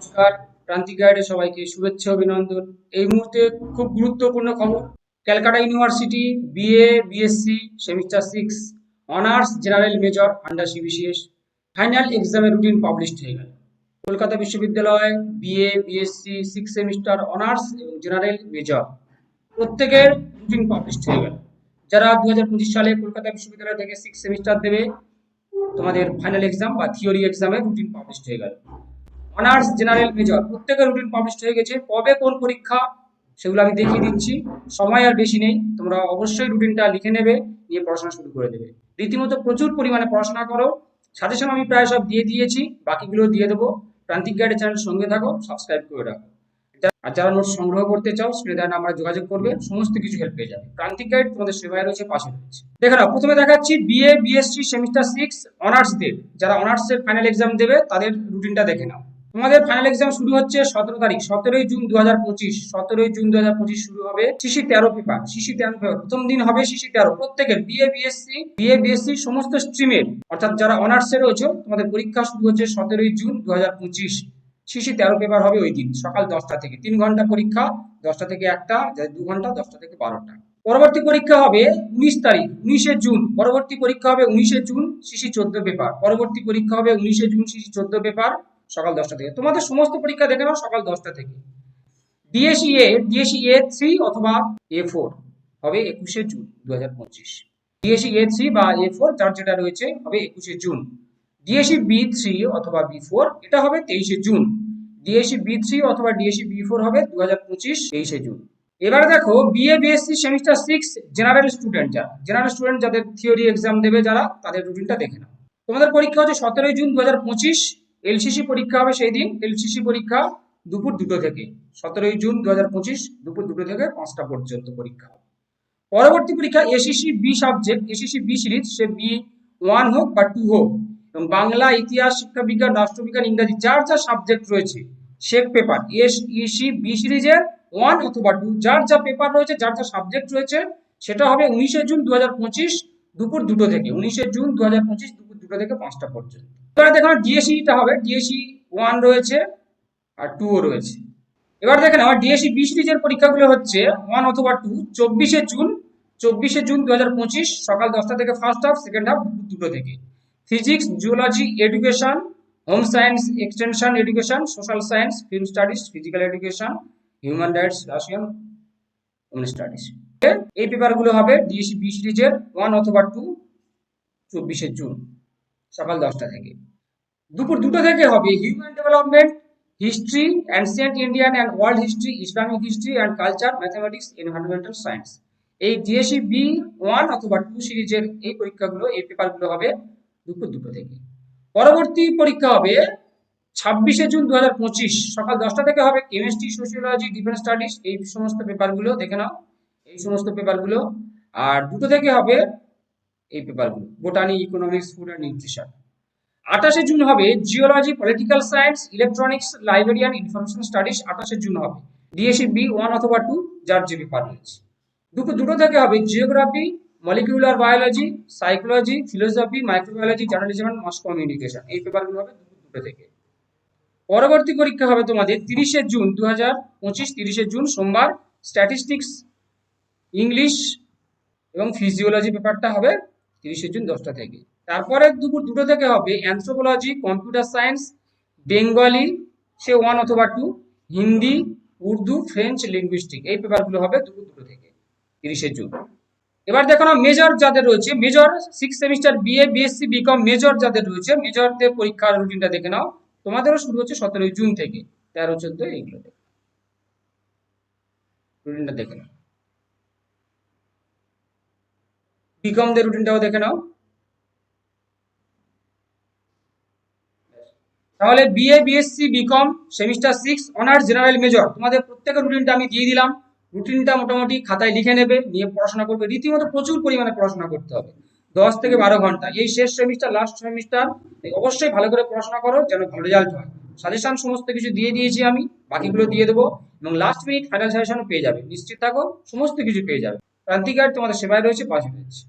নমস্কার, ক্রান্তি গাইডে সবাইকে শুভেচ্ছা, অভিনন্দন। এই মুহূর্তে খুব গুরুত্বপূর্ণ খবর, Calcutta University BA BSc semester six honours general major under CBCS final এক্সামের রুটিন পাবলিশড হয়ে গেল। কলকাতা বিশ্ববিদ্যালয় BA BSc six semester honours এবং জেনারেল মেজর প্রত্যেকের রুটিন পাবলিশড হয়ে গেল। যারা দু হাজার পঁচিশ সালে কলকাতা বিশ্ববিদ্যালয় থেকে সিক্স সেমিস্টার দেবে, তোমাদের ফাইনাল এক্সাম বা থিওরি এক্সামের রুটিন পাবলিশড হয়ে গেল। Honours general major. প্রত্যেকের রুটিন পাবলিশড হয়ে গেছে। কবে কোন পরীক্ষা, সেগুলো আমি দেখিয়ে দিচ্ছি। সময় আর বেশি নেই। তোমরা অবশ্যই রুটিনটা লিখে নেবে, নিয়ে পড়াশোনা শুরু করে দেবে। রীতিমতো প্রচুর পরিমাণে পড়াশোনা করো। সাজেশন আমি প্রায় সব দিয়ে দিয়েছি। বাকিগুলো দিয়ে দেবো। প্রান্তিক গাইডের চ্যানেল সঙ্গে থাকো সাবস্ক্রাইব করে রাখো। আর যারা নোট সংগ্রহ করতে চাও স্ক্রিনে নাম্বারে যোগাযোগ করবে। সমস্ত কিছু হেল্প পেয়ে যাবে। প্রান্তিক গাইড তোমাদের সেবায় রয়েছে, পাশে রয়েছে। দেখো না প্রথমে দেখাচ্ছি বিএ বিএসসি সেমিস্টার সিক্স অনার্সদের যারা অনার্সের ফাইনাল এক্সাম দেবে, তাদের রুটিনটা দেখে নাও। তোমাদের ফাইনাল এক্সাম শুরু হচ্ছে সতেরো তারিখ, সতেরোই জুন দু হাজার পঁচিশ, সতেরোই জুন দু হাজার পঁচিশ শুরু হবে শিশি তেরো পেপার। শিশি তেরো পেপার, প্রথম দিন হবে শিশি তেরো। প্রত্যেকের বিএ বিএসসি বিএ বিএসসি সমস্ত স্ট্রিমের অর্থাৎ যারা অনার্সে রয়েছে, তোমাদের পরীক্ষা শুরু হচ্ছে সতেরোই জুন দু হাজার পঁচিশ। শিশি তেরো পেপার হবে ওই দিন, সকাল দশটা থেকে। তিন ঘণ্টা পরীক্ষা, দশটা থেকে একটা, দু ঘণ্টা, দশটা থেকে বারোটা। পরবর্তী পরীক্ষা হবে উনিশ তারিখ, উনিশে জুন। পরবর্তী পরীক্ষা হবে উনিশে জুন শিশি চোদ্দ পেপার। পরবর্তী পরীক্ষা হবে উনিশে জুন শিশি চোদ্দ পেপার। সকাল দশটা থেকে। তোমাদের সমস্ত পরীক্ষা দেখে নাও সকাল দশটা থেকে। DSC A DSC A three অথবা এ ফোর হবে একুশে জুন দু হাজার পঁচিশ। ডিএসি এ থ্রি বা এ ফোর যার যেটা রয়েছে হবে একুশে জুন। ডিএসি বি থ্রি অথবা বি ফোর এটা হবে তেইশে জুন। ডিএসি বি থ্রি অথবা ডিএসি বি ফোর হবে দু হাজার পঁচিশ তেইশে জুন। এবারে দেখো BA BSc semester six general student যারা। জেনারেল স্টুডেন্ট যাদের থিওরি এক্সাম দেবে যারা, তাদের রুটিনটা দেখে নাও। তোমাদের পরীক্ষা হচ্ছে সতেরোই জুন দু হাজার পঁচিশ। এলসিসি পরীক্ষা হবে সেই দিন। এলসিসি পরীক্ষা দুপুর দুটো থেকে। সতেরোই জুন দু দুপুর দুটো থেকে পাঁচটা পর্যন্ত পরীক্ষা। পরবর্তী পরীক্ষা SEC B subject. SEC B series, সে বি ওয়ান হোক বা টু হোক। এবং বাংলা, ইতিহাস, শিক্ষা বিজ্ঞান, রাষ্ট্রবিজ্ঞান, ইংরাজি যার যা সাবজেক্ট রয়েছে শেখ পেপার। এস ইসি বি সিরিজের ওয়ান অথবা টু, যার যা পেপার রয়েছে, যার যা সাবজেক্ট রয়েছে, সেটা হবে উনিশে জুন দু দুপুর দুটো থেকে। উনিশে জুন দু দুপুর দুটো থেকে পাঁচটা পর্যন্ত। এবারে দেখো ডিএসিটা হবে ডিএসি ওয়ান রয়েছে আর টুও রয়েছে। এবার দেখেন আমার ডিএসি বি সিরিজের পরীক্ষাগুলো হচ্ছে ওয়ান অথবা টু চব্বিশে জুন চব্বিশে জুন দু সকাল দশটা থেকে ফার্স্ট হাফ সেকেন্ড হাফ দুটো থেকে। Physics geology education home science extension education social science film studies physical education human rights Russian studies এই পেপারগুলো হবে ডিএসি বি সিরিজের ওয়ান অথবা টু চব্বিশে জুন। সকাল দশটা থেকে। দুপুর দুটো থেকে হবে human development history ancient Indian and world history Islamic history and culture mathematics environmental science এই ডিএসি বি ওয়ান অথবা টু সিরিজের এই পরীক্ষাগুলো, এই পেপারগুলো হবে দুপুর দুটো থেকে। পরবর্তী পরীক্ষা হবে ছাব্বিশে জুন দু হাজার পঁচিশ, সকাল দশটা থেকে হবে কেমিস্ট্রি সোশিওলজি ডিফেন্স স্টাডিজ এই সমস্ত পেপারগুলো দেখে নাও। এই সমস্ত পেপারগুলো আর দুটো থেকে হবে এই পেপারগুলো botany economics food and nutrition আঠাশে জুন হবে geology political science electronics librarian information studies আঠাশে জুন হবে। ডিএসি বি ওয়ান অথবা টু যার যে পেপার রয়েছে। দুটো দুটো থেকে হবে geography molecular biology psychology philosophy microbiology journalism and mass communication এই পেপারগুলো হবে দুটো দুটো থেকে। পরবর্তী পরীক্ষা হবে তোমাদের তিরিশে জুন দু হাজার পঁচিশ, তিরিশে জুন সোমবার। স্ট্যাটিস্টিক্স ইংলিশ এবং ফিজিওলজি পেপারটা হবে তিরিশে জুন দশটা থেকে। তারপরে দুপুর দুটো থেকে হবে অ্যান্থ্রোপোলজি কম্পিউটার সায়েন্স বেঙ্গলি সে ওয়ান অথবা two Hindi, Urdu French linguistic এই পেপারগুলো হবে দুপুর দুটো থেকে, তিরিশে জুন। এবার দেখো না মেজর যাদের রয়েছে major six semester BA BSc BCom major যাদের রয়েছে মেজরদের পরীক্ষার রুটিনটা দেখে নাও। তোমাদেরও শুরু হচ্ছে সতেরোই জুন থেকে, তেরো চোদ্দ এইগুলো দেখে। রুটিনটা দেখে নাও। বিকমদের রুটিনটাও দেখে নাও। তাহলে BA BSc BCom semester six honours general major তোমাদের প্রত্যেকের রুটিনটা আমি দিয়ে দিলাম। রুটিনটা মোটামুটি খাতায় লিখে নেবে, নিয়ে পড়াশোনা করবে। রীতিমতো প্রচুর পরিমাণে পড়াশোনা করতে হবে। দশ থেকে বারো ঘণ্টা। এই শেষ সেমিস্টার লাস্ট সেমিস্টার অবশ্যই ভালো করে পড়াশোনা করো, যেন ভালো রেজাল্ট হয়। সাজেশন সমস্ত কিছু দিয়ে দিয়েছি আমি, বাকিগুলো দিয়ে দেবো। এবং লাস্ট মিনিট ফাইনাল সাজেশনও পেয়ে যাবে। নিশ্চিত থাকো, সমস্ত কিছু পেয়ে যাবে। ক্রান্তিকার তোমাদের সেবায় রয়েছে পাশে রয়েছে।